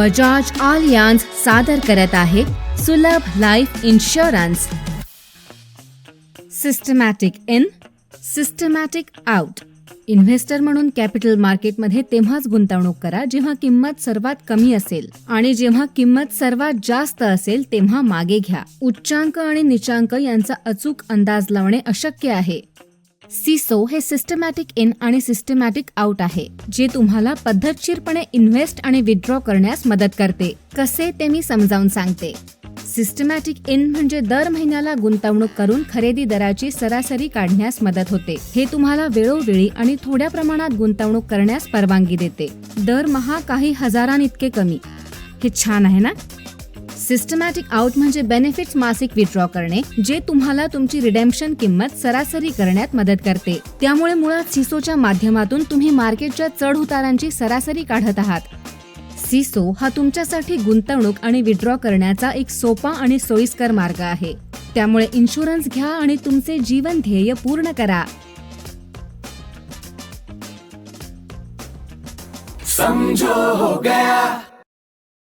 Bajaj Allianz सादर करत आहे Sulabh life insurance. Systematic in systematic out investor म्हणून कॅपिटल मार्केटमध्ये तेव्हाच गुंतवणूक करा जेव्हा किंमत सर्वात कमी असेल. आणि जेव्हा किंमत सर्वात जास्त असेल तेव्हा मागे घ्या. उच्चांक आणि निचांक यांचा अचूक अंदाज लावणे अशक्य आहे. सिसो हे सिस्टमॅटिक इन आणि सिस्टमॅटिक आउट आहे जे तुम्हाला पद्धतशीरपणे इन्व्हेस्ट आणि विथड्रॉ करण्यास मदत करते. कसे ते मी समजावून सांगते. सिस्टमॅटिक इन म्हणजे दर महिन्याला गुंतवणूक करून खरेदी दराची सरासरी काढण्यास मदत होते. हे तुम्हाला वेळोवेळी आणि थोड्या प्रमाणात गुंतवणूक करण्यास परवानगी देते. दरमहा काही हजारांइतके कमी. हे छान आहे ना? सिस्टमॅटिक आउट म्हणजे बेनिफिट्स मासिक विथड्रॉ करणे जे तुम्हाला तुमची रिडेम्पशन किंमत सरासरी करण्यात मदत करते. त्यामुळे मुळात सिसोच्या माध्यमातून तुम्ही मार्केटच्या चढ उतारांची सरासरी काढत आहात. सिसो हा तुमच्यासाठी गुंतवणूक आणि विथड्रॉ करण्याचा एक सोपा आणि सोयीस्कर मार्ग आहे. त्यामुळे इन्शुरन्स घ्या आणि तुमचे जीवन ध्येय पूर्ण करा. समझो हो गया.